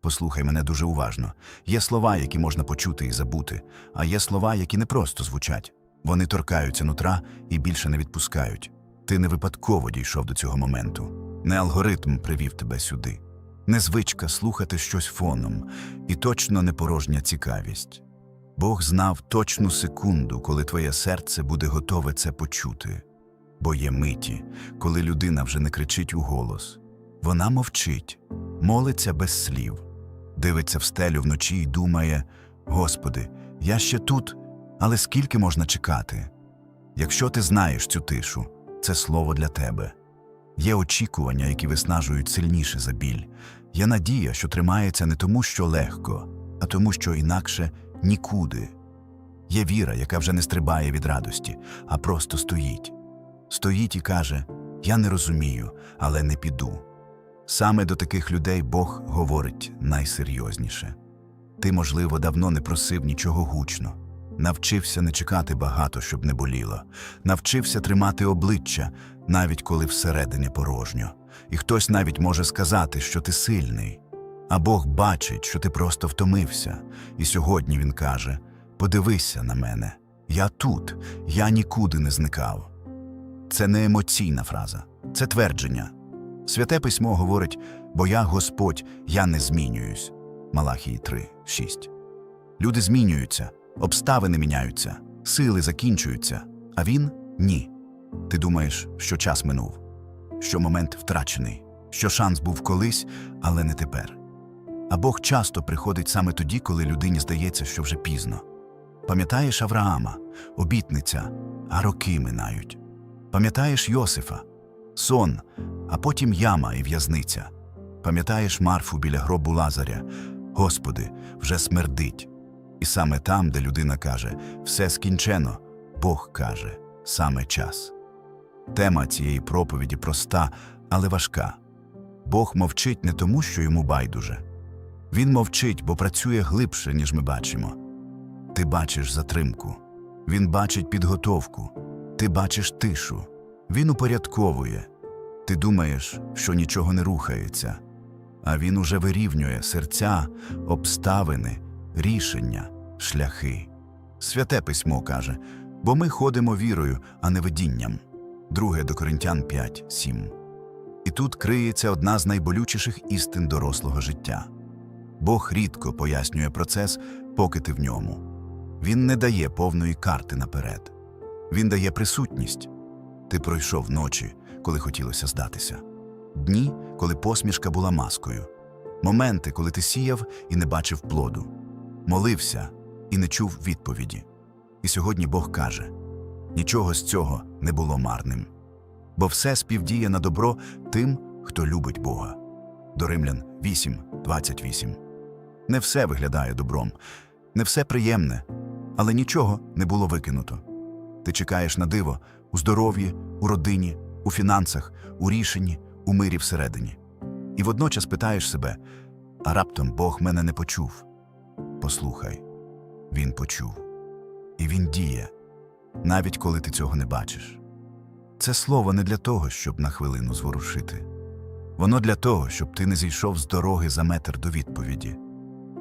Послухай мене дуже уважно. Є слова, які можна почути і забути, а є слова, які не просто звучать. Вони торкаються нутра і більше не відпускають. Ти не випадково дійшов до цього моменту. Не алгоритм привів тебе сюди, не звичка слухати щось фоном, і точно не порожня цікавість. Бог знав точну секунду, коли твоє серце буде готове це почути. Бо є миті, коли людина вже не кричить у голос. Вона мовчить, молиться без слів, дивиться в стелю вночі і думає: Господи, я ще тут, але скільки можна чекати? Якщо ти знаєш цю тишу, це слово для тебе. Є очікування, які виснажують сильніше за біль. Є надія, що тримається не тому, що легко, а тому, що інакше нікуди. Є віра, яка вже не стрибає від радості, а просто стоїть. Стоїть і каже: Я не розумію, але не піду. Саме до таких людей Бог говорить найсерйозніше. Ти, можливо, давно не просив нічого гучно, навчився не чекати багато, щоб не боліло, навчився тримати обличчя, навіть коли всередині порожньо, і хтось навіть може сказати, що ти сильний. А Бог бачить, що ти просто втомився, і сьогодні Він каже: Подивися на мене, я тут, я нікуди не зникав. Це не емоційна фраза, це твердження. Святе письмо говорить, бо я Господь, я не змінююсь. Малахії 3, 6. Люди змінюються, обставини міняються, сили закінчуються, а він ні. Ти думаєш, що час минув, що момент втрачений, що шанс був колись, але не тепер. А Бог часто приходить саме тоді, коли людині здається, що вже пізно. Пам'ятаєш Авраама, обітниця, а роки минають. Пам'ятаєш Йосифа, сон, а потім яма і в'язниця. Пам'ятаєш Марфу біля гробу Лазаря, Господи, вже смердить. І саме там, де людина каже, все скінчено, Бог каже, саме час. Тема цієї проповіді проста, але важка. Бог мовчить не тому, що йому байдуже. Він мовчить, бо працює глибше, ніж ми бачимо. Ти бачиш затримку, він бачить підготовку, ти бачиш тишу, він упорядковує. Ти думаєш, що нічого не рухається, а він уже вирівнює серця, обставини, рішення, шляхи. Святе письмо каже, бо ми ходимо вірою, а не видінням. Друге до Коринтян 5, 7. І тут криється одна з найболючіших істин дорослого життя. Бог рідко пояснює процес, поки ти в ньому. Він не дає повної карти наперед. Він дає присутність. Ти пройшов ночі, коли хотілося здатися, дні, коли посмішка була маскою, моменти, коли ти сіяв і не бачив плоду, молився і не чув відповіді. І сьогодні Бог каже: нічого з цього не було марним, бо все співдіє на добро тим, хто любить Бога. До Римлян 8, 28. Не все виглядає добром, не все приємне, але нічого не було викинуто. Ти чекаєш на диво у здоров'ї, у родині, у фінансах, у рішенні, у мирі всередині. І водночас питаєш себе: а раптом Бог мене не почув. Послухай, Він почув, і Він діє, навіть коли ти цього не бачиш. Це слово не для того, щоб на хвилину зворушити. Воно для того, щоб ти не зійшов з дороги за метр до відповіді.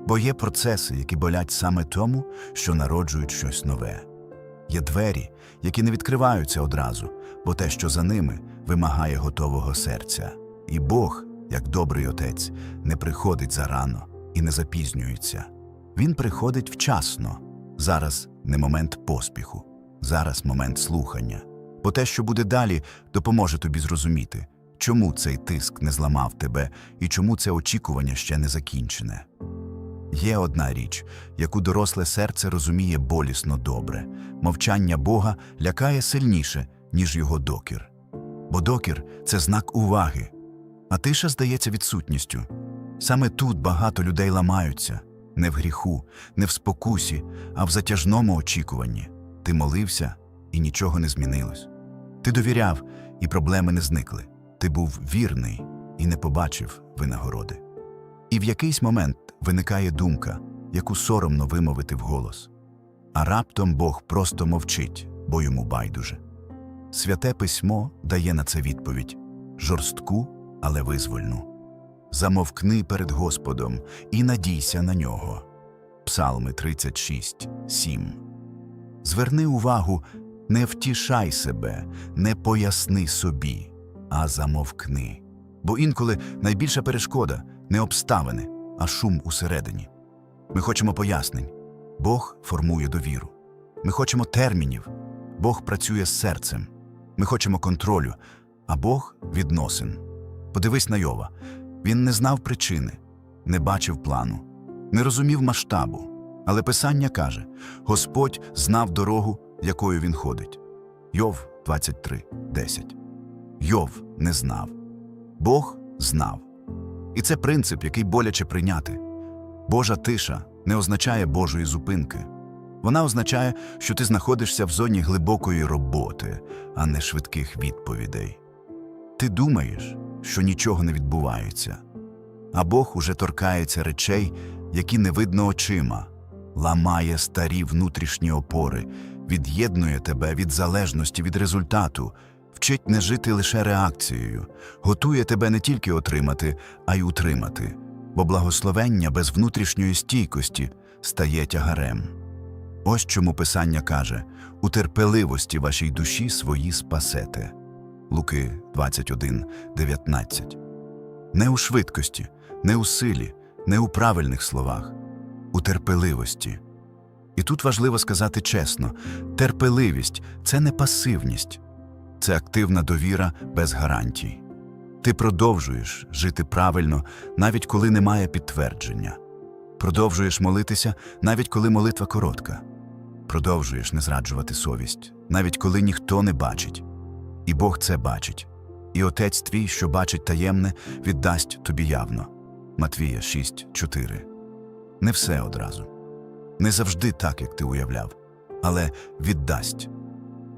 Бо є процеси, які болять саме тому, що народжують щось нове. Є двері, які не відкриваються одразу, бо те, що за ними, вимагає готового серця. І Бог, як добрий отець, не приходить зарано і не запізнюється. Він приходить вчасно. Зараз не момент поспіху, зараз момент слухання. Бо те, що буде далі, допоможе тобі зрозуміти, чому цей тиск не зламав тебе і чому це очікування ще не закінчене. Є одна річ, яку доросле серце розуміє болісно добре мовчання Бога лякає сильніше, ніж його докір. Бо докір це знак уваги, а тиша здається відсутністю. Саме тут багато людей ламаються не в гріху, не в спокусі, а в затяжному очікуванні. Ти молився, і нічого не змінилось. Ти довіряв, і проблеми не зникли. Ти був вірний і не побачив винагороди. І в якийсь момент виникає думка, яку соромно вимовити вголос. А раптом Бог просто мовчить, бо йому байдуже. Святе письмо дає на це відповідь жорстку, але визвольну. замовкни перед Господом і надійся на нього. Псалми 36, 7. Зверни увагу, не втішай себе, не поясни собі, а замовкни. Бо інколи найбільша перешкода не обставини, а шум усередині. Ми хочемо пояснень. Бог формує довіру. Ми хочемо термінів. Бог працює з серцем. Ми хочемо контролю, а Бог відносин. Подивись на Йова. Він не знав причини, не бачив плану, не розумів масштабу. Але Писання каже: Господь знав дорогу, якою він ходить. Йов 23, 10. Йов не знав. Бог знав. І це принцип, який боляче прийняти. Божа тиша не означає Божої зупинки. Вона означає, що ти знаходишся в зоні глибокої роботи, а не швидких відповідей. Ти думаєш, що нічого не відбувається, а Бог уже торкається речей, які не видно очима, ламає старі внутрішні опори, від'єднує тебе від залежності від результату, вчить не жити лише реакцією, готує тебе не тільки отримати, а й утримати, бо благословення без внутрішньої стійкості стає тягарем. Ось чому Писання каже: у терпеливості вашій душі свої спасете. Луки 21, 19. Не у швидкості, не у силі, не у правильних словах, у терпеливості. І тут важливо сказати чесно: терпеливість це не пасивність, це активна довіра без гарантій. Ти продовжуєш жити правильно, навіть коли немає підтвердження. Продовжуєш молитися, навіть коли молитва коротка. Продовжуєш не зраджувати совість, навіть коли ніхто не бачить. І Бог це бачить. І Отець твій, що бачить таємне, віддасть тобі явно. Матвія 6, 4. Не все одразу. Не завжди так, як ти уявляв, але віддасть.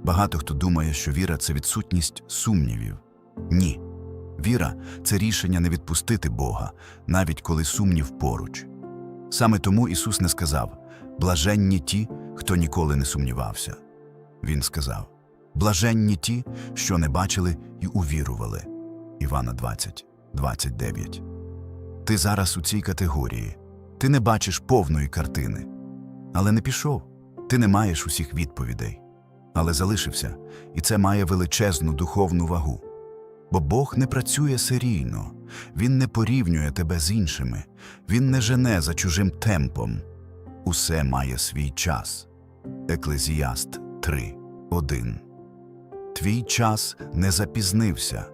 Багато хто думає, що віра це відсутність сумнівів. Ні. Віра це рішення не відпустити Бога, навіть коли сумнів поруч. Саме тому Ісус не сказав блаженні ті, хто ніколи не сумнівався. Він сказав блаженні ті, що не бачили і увірували. Івана 20, 29. Ти зараз у цій категорії. Ти не бачиш повної картини. Але не пішов. Ти не маєш усіх відповідей. Але залишився, і це має величезну духовну вагу. Бо Бог не працює серійно, Він не порівнює тебе з іншими, Він не жене за чужим темпом. Усе має свій час. Еклезіаст 3, 1. Твій час не запізнився,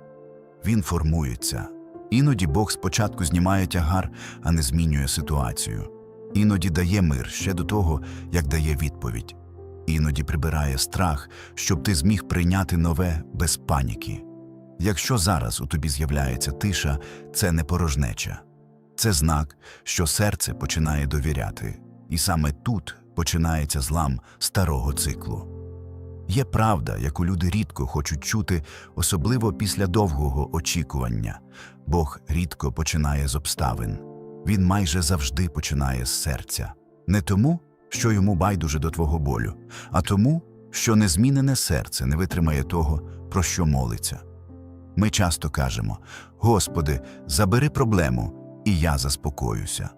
він формується. Іноді Бог спочатку знімає тягар, а не змінює ситуацію. Іноді дає мир ще до того, як дає відповідь. Іноді прибирає страх, щоб ти зміг прийняти нове без паніки. Якщо зараз у тобі з'являється тиша, це не порожнеча. Це знак, що серце починає довіряти, і саме тут починається злам старого циклу. Є правда, яку люди рідко хочуть чути, особливо після довгого очікування. Бог рідко починає з обставин. Він майже завжди починає з серця. Не тому, що йому байдуже до твого болю, а тому, що незмінене серце не витримає того, про що молиться. Ми часто кажемо: Господи, забери проблему, і я заспокоюся.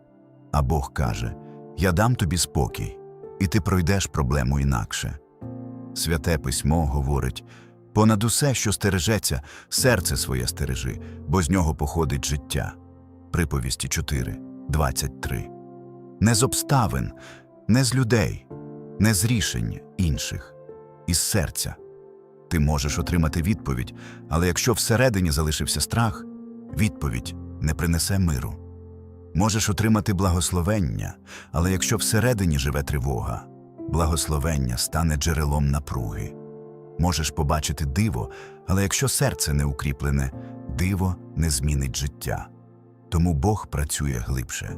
А Бог каже: Я дам тобі спокій, і ти пройдеш проблему інакше. Святе письмо говорить понад усе, що стережеться, серце своє стережи, бо з нього походить життя. Приповісті 4, 23. Не з обставин, не з людей, не з рішень інших, із серця. Ти можеш отримати відповідь, але якщо всередині залишився страх, відповідь не принесе миру. Можеш отримати благословення, але якщо всередині живе тривога, благословення стане джерелом напруги. Можеш побачити диво, але якщо серце не укріплене, диво не змінить життя. Тому Бог працює глибше.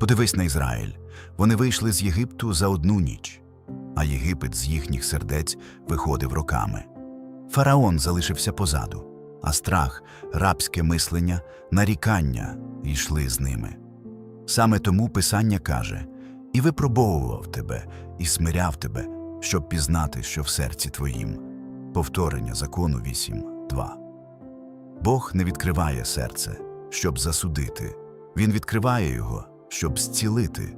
Подивись на Ізраїль вони вийшли з Єгипту за одну ніч, а Єгипет з їхніх сердець виходив роками. Фараон залишився позаду, а страх, рабське мислення, нарікання йшли з ними. Саме тому Писання каже і випробовував тебе, і смиряв тебе, щоб пізнати, що в серці твоїм. Повторення закону 8.2. Бог не відкриває серце, щоб засудити. Він відкриває його, щоб зцілити.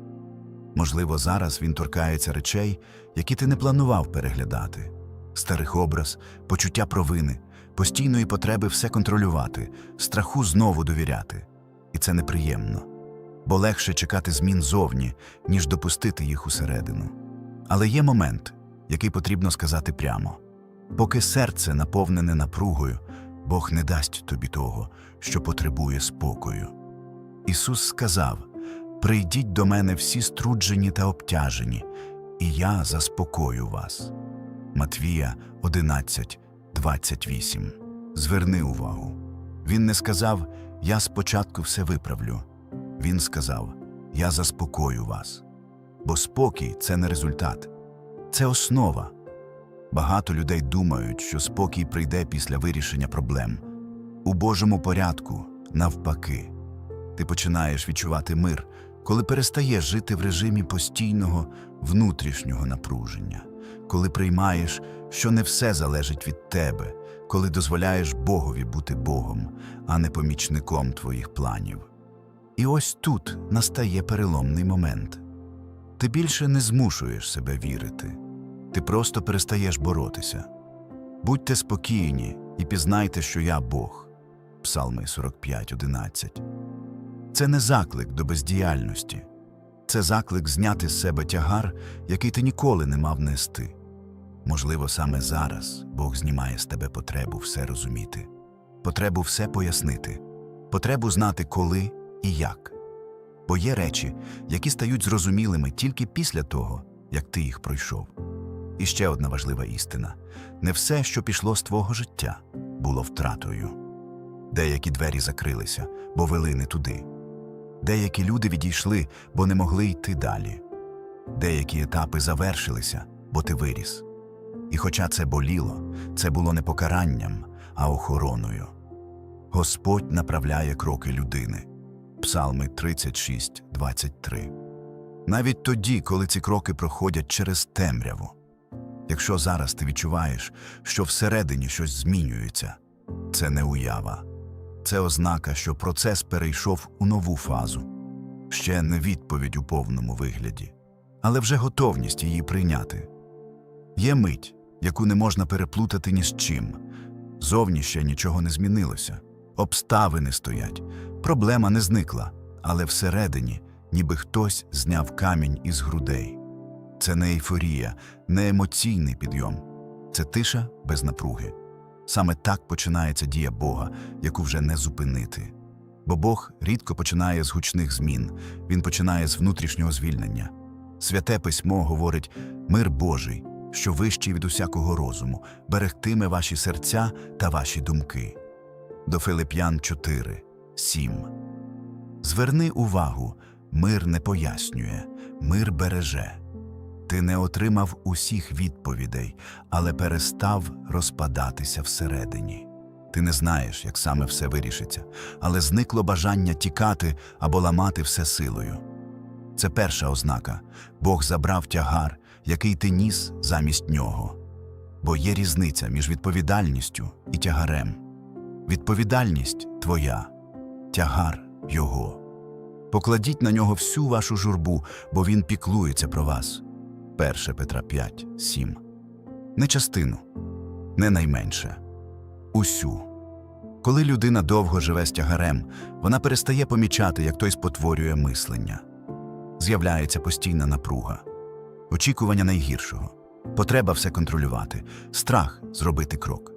Можливо, зараз він торкається речей, які ти не планував переглядати. Старих образ, почуття провини, постійної потреби все контролювати, страху знову довіряти. І це неприємно, бо легше чекати змін зовні, ніж допустити їх усередину. Але є момент, який потрібно сказати прямо. Поки серце наповнене напругою, Бог не дасть тобі того, що потребує спокою. Ісус сказав: Прийдіть до мене всі струджені та обтяжені, і я заспокою вас. Матвія 11, 28. Зверни увагу. Він не сказав Я спочатку все виправлю. Він сказав Я заспокою вас. Бо спокій це не результат, це основа. Багато людей думають, що спокій прийде після вирішення проблем. У Божому порядку, навпаки, ти починаєш відчувати мир, коли перестаєш жити в режимі постійного внутрішнього напруження, коли приймаєш, що не все залежить від тебе, коли дозволяєш Богові бути Богом, а не помічником твоїх планів. І ось тут настає переломний момент. Ти більше не змушуєш себе вірити, ти просто перестаєш боротися. Будьте спокійні і пізнайте, що я Бог. Псалми 45.11. Це не заклик до бездіяльності, це заклик зняти з себе тягар, який ти ніколи не мав нести. Можливо, саме зараз Бог знімає з тебе потребу все розуміти, потребу все пояснити, потребу знати, коли і як. Бо є речі, які стають зрозумілими тільки після того, як ти їх пройшов. І ще одна важлива істина: не все, що пішло з твого життя, було втратою. Деякі двері закрилися, бо вели не туди. Деякі люди відійшли, бо не могли йти далі. Деякі етапи завершилися, бо ти виріс. І хоча це боліло, це було не покаранням, а охороною. Господь направляє кроки людини. Псалми 36, 23. Навіть тоді, коли ці кроки проходять через темряву. Якщо зараз ти відчуваєш, що всередині щось змінюється, це не уява. Це ознака, що процес перейшов у нову фазу. Ще не відповідь у повному вигляді, але вже готовність її прийняти. Є мить, яку не можна переплутати ні з чим. Зовні ще нічого не змінилося. Обставини стоять, проблема не зникла, але всередині, ніби хтось зняв камінь із грудей. Це не ейфорія, не емоційний підйом, це тиша без напруги. Саме так починається дія Бога, яку вже не зупинити. Бо Бог рідко починає з гучних змін, він починає з внутрішнього звільнення. Святе письмо говорить мир Божий, що вищий від усякого розуму, берегтиме ваші серця та ваші думки. До Филип'ян 4, 7. Зверни увагу, мир не пояснює, мир береже. Ти не отримав усіх відповідей, але перестав розпадатися всередині. Ти не знаєш, як саме все вирішиться, але зникло бажання тікати або ламати все силою. Це перша ознака Бог забрав тягар, який ти ніс замість нього. Бо є різниця між відповідальністю і тягарем. Відповідальність твоя, тягар його. Покладіть на нього всю вашу журбу, бо він піклується про вас. 1 Петра 5, 7. Не частину, не найменше. Усю. Коли людина довго живе з тягарем, вона перестає помічати, як той спотворює мислення. З'являється постійна напруга, очікування найгіршого, потреба все контролювати, страх зробити крок.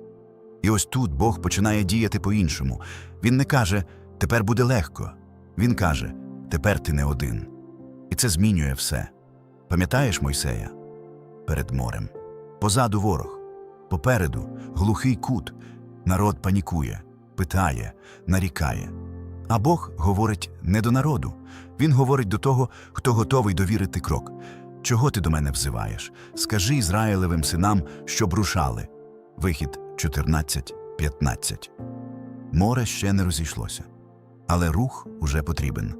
І ось тут Бог починає діяти по-іншому. Він не каже тепер буде легко. Він каже тепер ти не один. І це змінює все. Пам'ятаєш Мойсея? Перед морем. Позаду ворог. Попереду глухий кут. Народ панікує, питає, нарікає. А Бог говорить не до народу. Він говорить до того, хто готовий довірити крок. Чого ти до мене взиваєш? Скажи Ізраїлевим синам, щоб рушали. Вихід 14.15. Море ще не розійшлося. Але рух уже потрібен.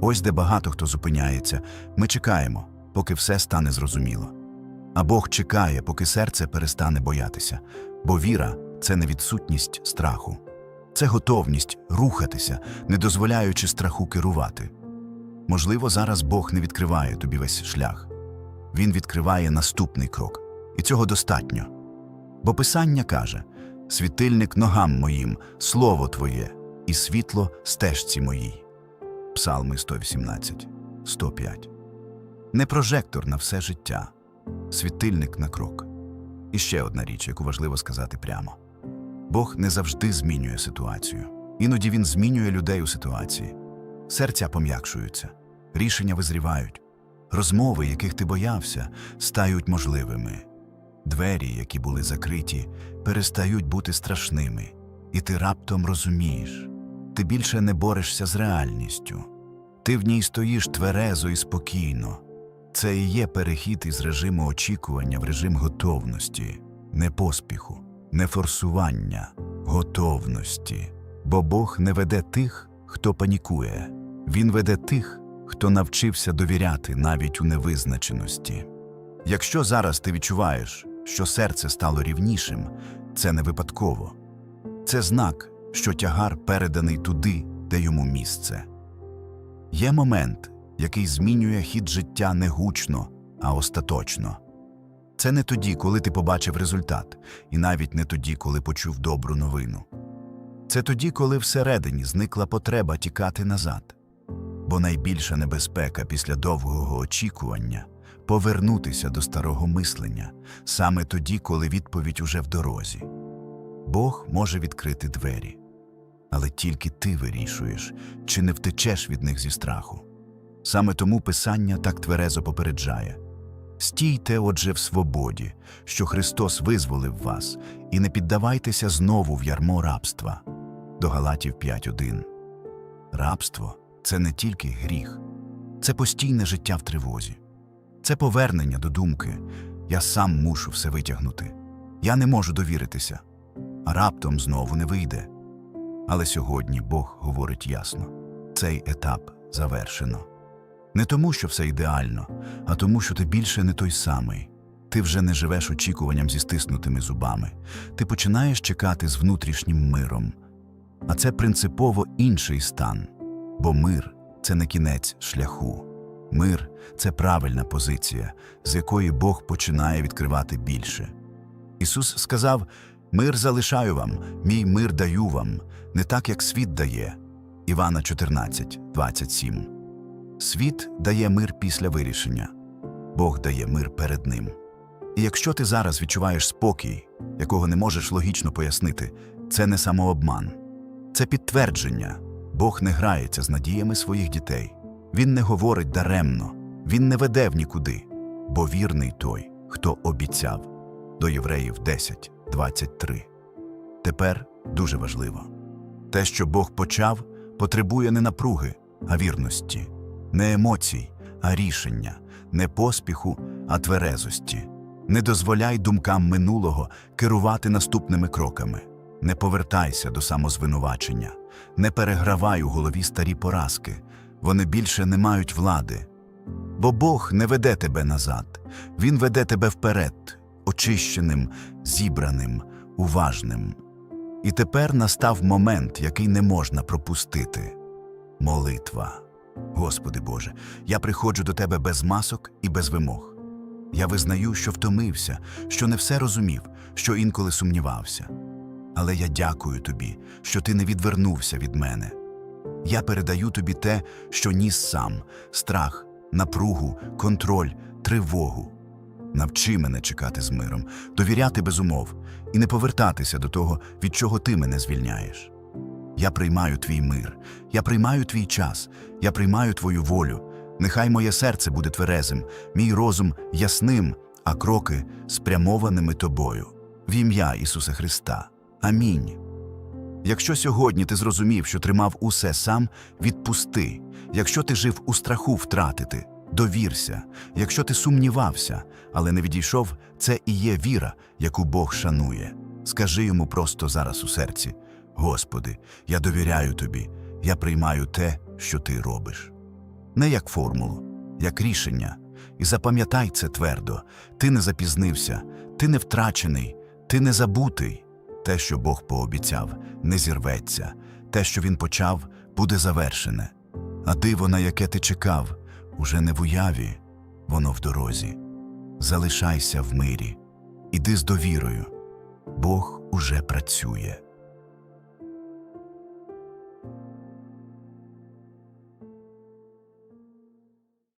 Ось де багато хто зупиняється. Ми чекаємо, поки все стане зрозуміло. А Бог чекає, поки серце перестане боятися, бо віра це не відсутність страху, Це готовність рухатися, не дозволяючи страху керувати. Можливо, зараз Бог не відкриває тобі весь шлях. Він відкриває наступний крок, і цього достатньо. Бо Писання каже: світильник ногам моїм, слово Твоє, і світло стежці моїй. Псалми 118, 105. Не прожектор на все життя, світильник на крок. І ще одна річ, яку важливо сказати прямо: Бог не завжди змінює ситуацію. Іноді він змінює людей у ситуації. Серця пом'якшуються, рішення визрівають, розмови, яких ти боявся, стають можливими. Двері, які були закриті, перестають бути страшними, і ти раптом розумієш, ти більше не борешся з реальністю. Ти в ній стоїш тверезо і спокійно. Це і є перехід із режиму очікування в режим готовності, не поспіху, не готовності. Бо Бог не веде тих, хто панікує, Він веде тих, хто навчився довіряти навіть у невизначеності. Якщо зараз ти відчуваєш, що серце стало рівнішим, це не випадково. Це знак, що тягар переданий туди, де йому місце. Є момент, який змінює хід життя не гучно, а остаточно. Це не тоді, коли ти побачив результат, і навіть не тоді, коли почув добру новину. Це тоді, коли всередині зникла потреба тікати назад. Бо найбільша небезпека після довгого очікування повернутися до старого мислення саме тоді, коли відповідь уже в дорозі. Бог може відкрити двері, але тільки ти вирішуєш, чи не втечеш від них зі страху. Саме тому Писання так тверезо попереджає стійте, отже, в свободі, що Христос визволив вас, і не піддавайтеся знову в ярмо рабства. До Галатів 5.1 Рабство це не тільки гріх, це постійне життя в тривозі, це повернення до думки я сам мушу все витягнути, я не можу довіритися, а раптом знову не вийде. Але сьогодні Бог говорить ясно цей етап завершено. Не тому, що все ідеально, а тому, що ти більше не той самий. Ти вже не живеш очікуванням зі стиснутими зубами, ти починаєш чекати з внутрішнім миром. А це принципово інший стан, бо мир це не кінець шляху. Мир це правильна позиція, з якої Бог починає відкривати більше. Ісус сказав: Мир залишаю вам, мій мир даю вам, не так, як світ дає. Івана 14, 27. Світ дає мир після вирішення, Бог дає мир перед ним. І якщо ти зараз відчуваєш спокій, якого не можеш логічно пояснити, це не самообман, це підтвердження. Бог не грається з надіями своїх дітей. Він не говорить даремно, він не веде в нікуди, бо вірний той, хто обіцяв. До Євреїв 10, 23. Тепер дуже важливо. Те, що Бог почав, потребує не напруги, а вірності, не емоцій, а рішення, не поспіху, а тверезості. Не дозволяй думкам минулого керувати наступними кроками. Не повертайся до самозвинувачення, не перегравай у голові старі поразки, вони більше не мають влади. Бо Бог не веде тебе назад, Він веде тебе вперед, очищеним, зібраним, уважним. І тепер настав момент, який не можна пропустити молитва. Господи Боже, я приходжу до Тебе без масок і без вимог. Я визнаю, що втомився, що не все розумів, що інколи сумнівався. Але я дякую тобі, що ти не відвернувся від мене. Я передаю тобі те, що ніс сам страх, напругу, контроль, тривогу. Навчи мене чекати з миром, довіряти без умов і не повертатися до того, від чого ти мене звільняєш. Я приймаю твій мир, я приймаю твій час, я приймаю твою волю. Нехай моє серце буде тверезим, мій розум ясним, а кроки спрямованими тобою. В ім'я Ісуса Христа. Амінь. Якщо сьогодні ти зрозумів, що тримав усе сам, відпусти. Якщо ти жив у страху втратити, довірся. Якщо ти сумнівався, але не відійшов, це і є віра, яку Бог шанує. Скажи йому просто зараз у серці: Господи, я довіряю тобі, я приймаю те, що ти робиш. Не як формулу, як рішення. І запам'ятай це твердо: ти не запізнився, ти не втрачений, ти не забутий. Те, що Бог пообіцяв, не зірветься, те, що він почав, буде завершене. А диво, на яке ти чекав, уже не в уяві, воно в дорозі. Залишайся в мирі, іди з довірою. Бог уже працює.